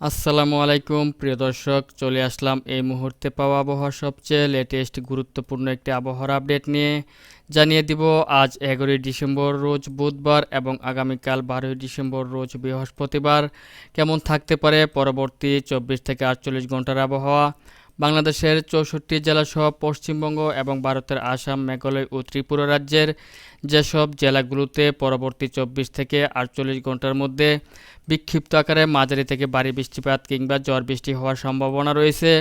আসসালামু আলাইকুম, প্রিয় দর্শক, চলে আসলাম এই মুহূর্তে পাওয়া আবহাওয়ার সবচেয়ে লেটেস্ট গুরুত্বপূর্ণ একটি আবহাওয়ার আপডেট নিয়ে। জানিয়ে দিব, আজ এগারোই ডিসেম্বর, রোজ বুধবার এবং আগামীকাল বারোই ডিসেম্বর, রোজ বৃহস্পতিবার। কেমন থাকতে পারে পরবর্তী চব্বিশ থেকে আটচল্লিশ ঘণ্টার আবহাওয়া? বাংলাদেশের চৌষট্টি জেলাসহ পশ্চিমবঙ্গ এবং ভারতের আসাম, মেঘালয় ও ত্রিপুরা রাজ্যের যেসব জেলাগুলোতে পরবর্তী চব্বিশ থেকে আটচল্লিশ ঘণ্টার মধ্যে বিক্ষিপ্ত আকারে মাঝারি থেকে ভারী বৃষ্টিপাত কিংবা ঝড় বৃষ্টি হওয়ার সম্ভাবনা রয়েছে।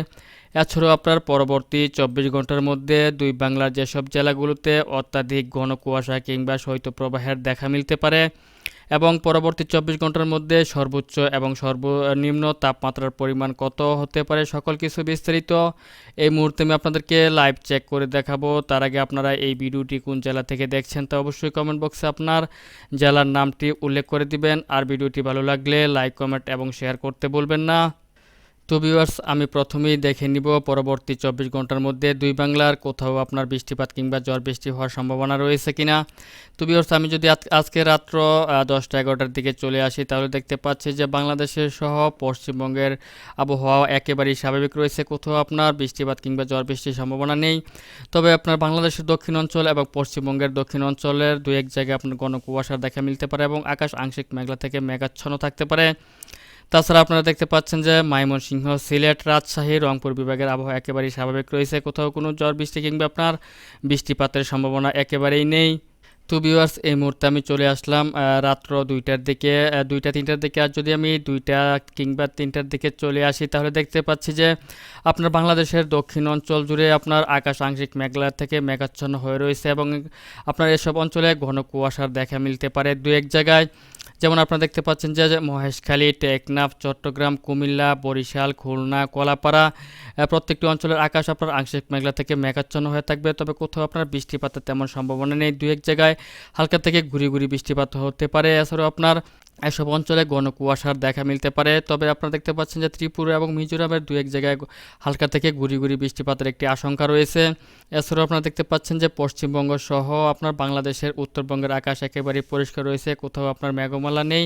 এছাড়াও আপনার পরবর্তী চব্বিশ ঘণ্টার মধ্যে দুই বাংলার যেসব জেলাগুলোতে অত্যাধিক ঘন কুয়াশা কিংবা শৈত্যপ্রবাহের দেখা মিলতে পারে। এবং পরবর্তী চব্বিশ ঘণ্টার মধ্যে সর্বোচ্চ এবং সর্বনিম্ন তাপমাত্রার পরিমাণ কত হতে পারে সকল কিছু বিস্তারিত এই মুহূর্তে আমি আপনাদেরকে লাইভ চেক করে দেখাবো। তার আগে আপনারা এই ভিডিওটি কোন জেলা থেকে দেখছেন তা অবশ্যই কমেন্ট বক্সে আপনার জেলার নামটি উল্লেখ করে দিবেন। আর ভিডিওটি ভালো লাগলে লাইক কমেন্ট এবং শেয়ার করতে বলবেন না। তো ভিউয়ার্স আমি প্রথমেই দেখে নিব পরবর্তী চব্বিশ ঘণ্টার মধ্যে দুই বাংলার কোথাও আপনার বৃষ্টিপাত কিংবা ঝড় বৃষ্টি হওয়ার সম্ভাবনা রয়েছে কিনা। তো ভিউয়ার্স আমি যদি আজকে রাত্র দশটা এগারোটার দিকে চলে আসি, তাহলে দেখতে পাচ্ছি যে বাংলাদেশের সহ পশ্চিমবঙ্গের আবহাওয়া একেবারেই স্বাভাবিক রয়েছে। কোথাও আপনার বৃষ্টিপাত কিংবা ঝড় বৃষ্টির সম্ভাবনা নেই। তবে আপনার বাংলাদেশের দক্ষিণ অঞ্চল এবং পশ্চিমবঙ্গের দক্ষিণ অঞ্চলের দু এক জায়গায় আপনার ঘন কুয়াশার দেখা মিলতে পারে এবং আকাশ আংশিক মেঘলা থেকে মেঘাচ্ছন্ন থাকতে পারে। তাছাড়া আপনারা দেখতে পাচ্ছেন যে ময়মনসিংহ সিলেট রাজশাহী, রংপুর বিভাগের আবহাওয়া একেবারেই স্বাভাবিক রয়েছে। কোথাও কোনো ঝড়, বৃষ্টি কিংবা আপনার বৃষ্টিপাতের সম্ভাবনা একেবারেই নেই। তো ভিউয়ার্স এই মুহূর্তে আমি চলে আসলাম রাত্র দুইটার দিকে দুইটা, তিনটার দিকে। আর যদি আমি দুইটা কিংবা তিনটার দিকে চলে আসি, তাহলে দেখতে পাচ্ছি যে আপনার বাংলাদেশের দক্ষিণ অঞ্চল জুড়ে আপনার আকাশ আংশিক মেঘলা থেকে মেঘাচ্ছন্ন হয়ে রয়েছে এবং আপনার এসব অঞ্চলে ঘন কুয়াশার দেখা মিলতে পারে দু এক জায়গায়। যেমন আপনারা দেখতে পাচ্ছেন যে মহেশখালী, টেকনাফ, চট্টগ্রাম, কুমিল্লা, বরিশাল, খুলনা, কলাপাড়া প্রত্যেকটি অঞ্চলের আকাশ আপনার আংশিক মেঘলা থেকে মেঘাচ্ছন্ন হয়ে থাকবে। তবে কোথাও আপনার বৃষ্টিপাতের তেমন সম্ভাবনা নেই। দু এক জায়গায় হালকা থেকে ঘুরি ঘুরি বৃষ্টিপাত হতে পারে। এছাড়াও আপনার এসব অঞ্চলে ঘন কুয়াশার দেখা মিলতে পারে, তবে আপনারা দেখতে পাচ্ছেন যে ত্রিপুরা এবং মিজোরামের দু এক জায়গায় হালকা থেকে গুড়ি গুড়ি বৃষ্টিপাতের একটি আশঙ্কা রয়েছে। এছাড়াও আপনারা দেখতে পাচ্ছেন যে পশ্চিমবঙ্গ সহ আপনার বাংলাদেশের উত্তরবঙ্গের আকাশ একেবারে পরিষ্কার রয়েছে, কোথাও আপনার মেঘমালা নেই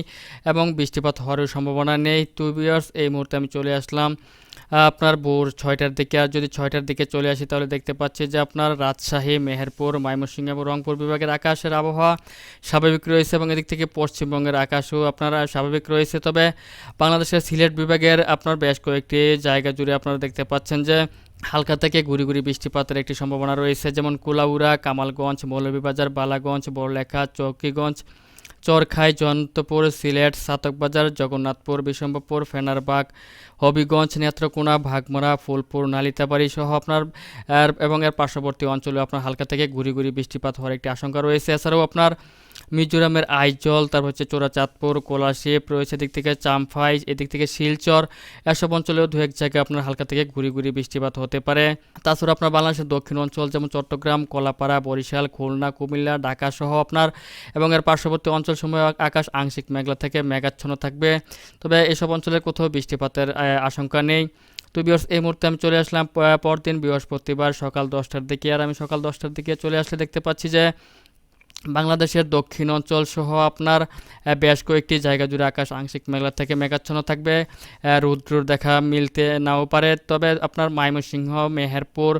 এবং বৃষ্টিপাত হওয়ারও সম্ভাবনা নেই। টু বিয়ার্স এই মুহূর্তে আমি চলে আসলাম আপনার ভোর ছয়টার দিকে, আর যদি ছয়টার দিকে চলে আসি, তাহলে দেখতে পাচ্ছি যে আপনার রাজশাহী, মেহেরপুর, ময়মনসিংহ এবং রংপুর বিভাগের আকাশের আবহাওয়া স্বাভাবিক রয়েছে এবং এদিক থেকে পশ্চিমবঙ্গের আকাশও আপনার স্বাভাবিক রয়েছে। তবে বাংলাদেশের সিলেট বিভাগের আপনার বেশ কয়েকটি জায়গা জুড়ে আপনারা দেখতে পাচ্ছেন যে হালকা থেকে গুড়ি গুড়ি বৃষ্টিপাতের একটি সম্ভাবনা রয়েছে, যেমন কুলাউড়া, কামালগঞ্জ, মৌলভীবাজার, বালাগঞ্জ, বড়লেখা, চৌকিগঞ্জ চরখাই জয়ন্তপুর সিলেট, সাতকবাজার, জগন্নাথপুর বিশম্বপুর ফেনারবাগ, হবিগঞ্জ, নেত্রকোনা, ভাগমরা, ফুলপুর, নালিতাবাড়ি সহ আপনার এবং এর পার্শ্ববর্তী অঞ্চলে আপনার হালকা থেকে ঘুরি ঘুরি বৃষ্টিপাত হওয়ার একটি আশঙ্কা রয়েছে। এছাড়াও আপনার মিজোরামের আইজল, তারপর হচ্ছে চোরাচাঁদপুর, কোলাশিপ, রয়েছে এদিক থেকে চাম্পাই এদিক থেকে শিলচর। এসব অঞ্চলেও দু এক জায়গায় আপনার হালকা থেকে ঘুরি ঘুরি বৃষ্টিপাত হতে পারে। তাছাড়া আপনার বাংলাদেশের দক্ষিণ অঞ্চল যেমন চট্টগ্রাম, কলাপাড়া, বরিশাল, খুলনা, কুমিল্লা ঢাকা সহ আপনার এবং এর পার্শ্ববর্তী অঞ্চল সময় আকাশ আংশিক মেঘলা থেকে মেঘাচ্ছন্ন থাকবে। তবে এসব অঞ্চলে কোথাও বৃষ্টিপাতের আশঙ্কা নেই। তো বিয়স এই মুহূর্তে আমি চলে আসলাম, পরদিন বৃহস্পতিবার সকাল দশটার দিকে। আর আমি সকাল দশটার দিকে চলে আসলে দেখতে পাচ্ছি যে বাংলাদেশের দক্ষিণ অঞ্চল সহ আপনার বেশ কয়েকটি জায়গা জুড়ে আকাশ আংশিক মেঘলা থেকে মেঘাচ্ছন্ন থাকবে। রুদ্রর দেখা মিলতে নাও পারে, তবে আপনার ময়মনসিংহ, মেহেরপুর,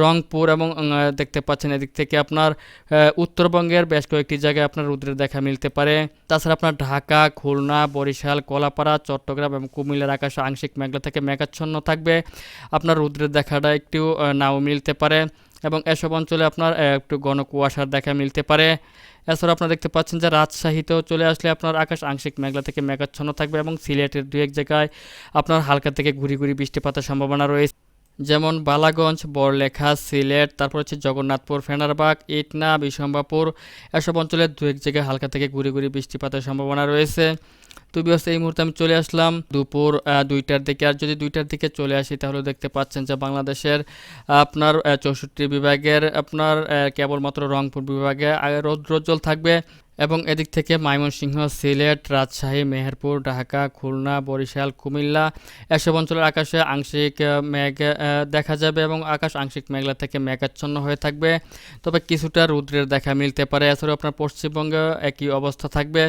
রংপুর এবং দেখতে পাচ্ছেন এদিক থেকে আপনার উত্তরবঙ্গের বেশ কয়েকটি জায়গায় আপনার রুদ্রের দেখা মিলতে পারে। তাছাড়া আপনার ঢাকা, খুলনা, বরিশাল, কলাপাড়া, চট্টগ্রাম এবং কুমিল্লার আকাশ আংশিক মেঘলা থেকে মেঘাচ্ছন্ন থাকবে। আপনার রুদ্রের দেখাটা একটু নাও মিলতে পারে। এবং এসব অঞ্চলে আপনার একটু ঘন কুয়াশার দেখা মিলতে পারে। এছাড়া আপনারা দেখতে পাচ্ছেন যে রাজশাহীতেও চলে আসলে আপনার আকাশ আংশিক মেঘলা থেকে মেঘাচ্ছন্ন থাকবে এবং সিলেটের দু এক জায়গায় আপনার হালকা থেকে ঘুরি ঘুরি বৃষ্টিপাতের সম্ভাবনা রয়েছে। যেমন বালাগঞ্জ, বড়লেখা, সিলেট, তারপর হচ্ছে জগন্নাথপুর, ফেনারবাগ, ইটনা বিশম্বাপুর এসব অঞ্চলের দু এক জায়গায় হালকা থেকে ঘুরে ঘুরে বৃষ্টিপাতের সম্ভাবনা রয়েছে। তো ব্যবস্থা এই মুহূর্তে আমি চলে আসলাম দুপুর দুইটার দিকে। আর যদি দুইটার দিকে চলে আসি, তাহলে দেখতে পাচ্ছেন যে বাংলাদেশের আপনার চৌষট্টি বিভাগের আপনার কেবলমাত্র রংপুর বিভাগে রৌদ্রোজ্জ্বল থাকবে। এবং এদিক থেকে ময়মনসিংহ, সিলেট, রাজশাহী, মেহেরপুর, ঢাকা, খুলনা, বরিশাল, কুমিল্লা এসব অঞ্চলের আকাশে আংশিক মেঘ দেখা যাবে এবং আকাশ আংশিক মেঘলা থেকে মেঘাচ্ছন্ন হয়ে থাকবে। তবে কিছুটা রুদ্রের দেখা মিলতে পারে। এছাড়াও আপনার পশ্চিমবঙ্গে একই অবস্থা থাকবে।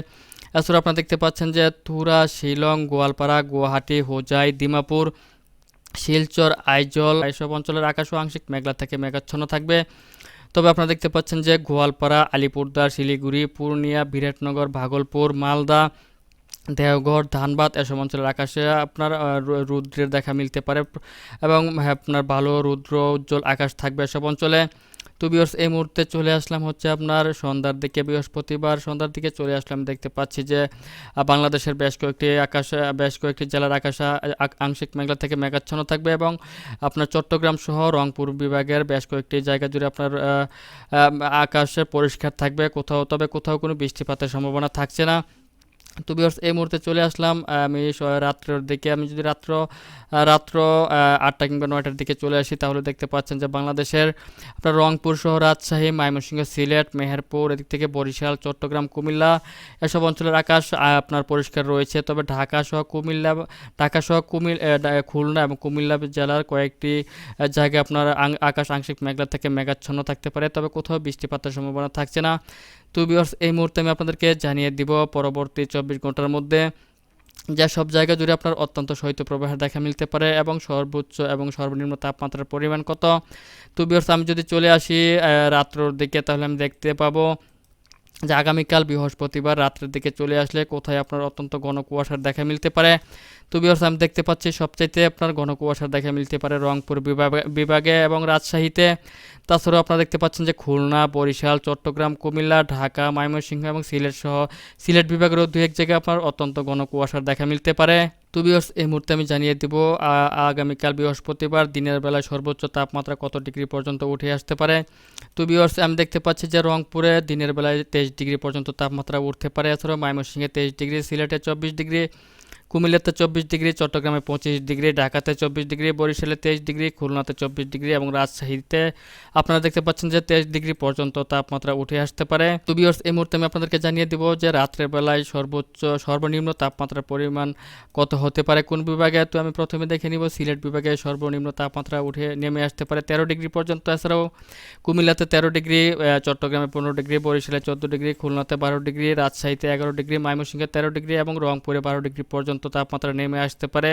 এছাড়াও আপনারা দেখতে পাচ্ছেন যে তুরা, শিলং, গোয়ালপাড়া, গুয়াহাটি, হোজাই দিমাপুর শিলচর, আইজল এসব অঞ্চলের আকাশ ও আংশিক মেঘলা থেকে মেঘাচ্ছন্ন থাকবে। তবে আপনারা দেখতে পাচ্ছেন যে গোয়ালপাড়া আলিপুরদার শিলিগুড়ি পূর্ণিয়া বিরাটনগর ভাগলপুর মালদা দেওঘর ধানবাদ এসব অঞ্চলের আকাশে আপনার রুদ্রের দেখা মিলতে পারে এবং হ্যাঁ, আপনার ভালো রুদ্র উজ্জ্বল আকাশ থাকবে এসব অঞ্চলে। তো বিয়র্স এই মুহূর্তে চলে আসলাম হচ্ছে আপনার সন্ধ্যার দিকে, বৃহস্পতিবার সন্ধ্যার দিকে চলে আসলাম। দেখতে পাচ্ছি যে বাংলাদেশের বেশ কয়েকটি আকাশ বেশ কয়েকটি জেলার আকাশ আংশিক মেঘলা থেকে মেঘাচ্ছন্ন থাকবে এবং আপনার চট্টগ্রাম সহ রংপুর বিভাগের বেশ কয়েকটি জায়গা জুড়ে আপনার আকাশে পরিষ্কার থাকবে কোথাও, তবে কোথাও কোনো বৃষ্টিপাতের সম্ভাবনা থাকছে না। তো বিয়ার্স এই মুহূর্তে চলে আসলাম আমি রাত্রের দিকে। আমি যদি রাত্র রাত্র আটটা কিংবা নয়টার দিকে চলে আসি, তাহলে দেখতে পাচ্ছেন যে বাংলাদেশের আপনার রংপুর সহ রাজশাহী, ময়মনসিংহ, সিলেট, মেহেরপুর, এদিক থেকে বরিশাল, চট্টগ্রাম, কুমিল্লা, এসব অঞ্চলের আকাশ আপনার পরিষ্কার রয়েছে। তবে ঢাকা সহ কুমিল্লা, ঢাকা সহ কুমিল খুলনা এবং কুমিল্লা জেলার কয়েকটি জায়গায় আপনার আকাশ আংশিক মেঘলা থেকে মেঘাচ্ছন্ন থাকতে পারে। তবে কোথাও বৃষ্টিপাতের সম্ভাবনা থাকছে না। তো বিয়ার্স এই মুহূর্তে আমি আপনাদেরকে জানিয়ে দিব পরবর্তী চব্বিশ ঘণ্টার মধ্যে যা সব জায়গা জুড়ে আপনার অত্যন্ত শৈত্যপ্রবাহের দেখা মিলতে পারে এবং সর্বোচ্চ এবং সর্বনিম্ন তাপমাত্রার পরিমাণ কত? তো বিয়ার্স আমি যদি চলে আসি রাত্রর দিকে, তাহলে আমি দেখতে পাবো যে আগামীকাল বৃহস্পতিবার রাত্রের দিকে চলে আসলে কোথায় আপনার অত্যন্ত ঘন কুয়াশার দেখা মিলতে পারে। তো বিয়ার্স আমি দেখতে পাচ্ছি সবচাইতে আপনার ঘন কুয়াশার দেখা মিলতে পারে রংপুর বিভাগে বিভাগে এবং রাজশাহীতে। তাছাড়াও আপনারা দেখতে পাচ্ছেন যে খুলনা, বরিশাল, চট্টগ্রাম, কুমিল্লা, ঢাকা, ময়মনসিংহ এবং সিলেট সহ সিলেট বিভাগেরও দু এক জায়গায় আপনার অত্যন্ত ঘন কুয়াশার দেখা মিলতে পারে। তো বিয়স এই মুহূর্তে আমি জানিয়ে দেব আগামীকাল বৃহস্পতিবার দিনের বেলায় সর্বোচ্চ তাপমাত্রা কত ডিগ্রি পর্যন্ত উঠে আসতে পারে? তো বিয়র্স আমি দেখতে পাচ্ছি যে রংপুরে দিনের বেলায় তেইশ ডিগ্রি পর্যন্ত তাপমাত্রা উঠতে পারে। এছাড়াও ময়মনসিংহে তেইশ ডিগ্রি, সিলেটে চব্বিশ ডিগ্রি কুমিল্লাতে চব্বিশ ডিগ্রি, চট্টগ্রামে পঁচিশ ডিগ্রি, ঢাকাতে চব্বিশ ডিগ্রি, বরিশালে তেইশ ডিগ্রি, খুলনাতে চব্বিশ ডিগ্রি এবং রাজশাহীতে আপনারা দেখতে পাচ্ছেন যে তেইশ ডিগ্রি পর্যন্ত তাপমাত্রা উঠে আসতে পারে। তো এই মুহূর্তে আমি আপনাদেরকে জানিয়ে দিব যে রাত্রের বেলায় সর্বোচ্চ, সর্বনিম্ন তাপমাত্রার পরিমাণ কত হতে পারে, কোন বিভাগে? তো আমি প্রথমে দেখে নিব, সিলেট বিভাগে সর্বনিম্ন তাপমাত্রা উঠে নেমে আসতে পারে তেরো ডিগ্রি পর্যন্ত। এছাড়াও কুমিল্লাতে তেরো ডিগ্রি চট্টগ্রামে পনেরো ডিগ্রি, বরিশালে চোদ্দ ডিগ্রি, খুলনাতে বারো ডিগ্রি, রাজশাহীতে এগারো ডিগ্রি, ময়মনসিংহে তেরো ডিগ্রি এবং রংপুরে বারো ডিগ্রি পর্যন্ত তাপমাত্রা নেমে আসতে পারে।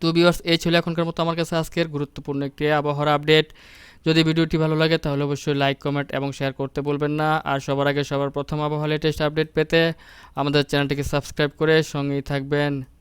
তো বিয়ার্স এই ছিল এখনকার মতো আমার কাছে আজকের গুরুত্বপূর্ণ একটি আবহাওয়ার আপডেট যদি ভিডিওটি ভালো লাগে, তাহলে অবশ্যই লাইক কমেন্ট এবং শেয়ার করতে বলবেন না। আর সবার আগে সবার প্রথম আবহাওয়া লেটেস্ট আপডেট পেতে আমাদের চ্যানেলটিকে সাবস্ক্রাইব করে সঙ্গেই থাকবেন।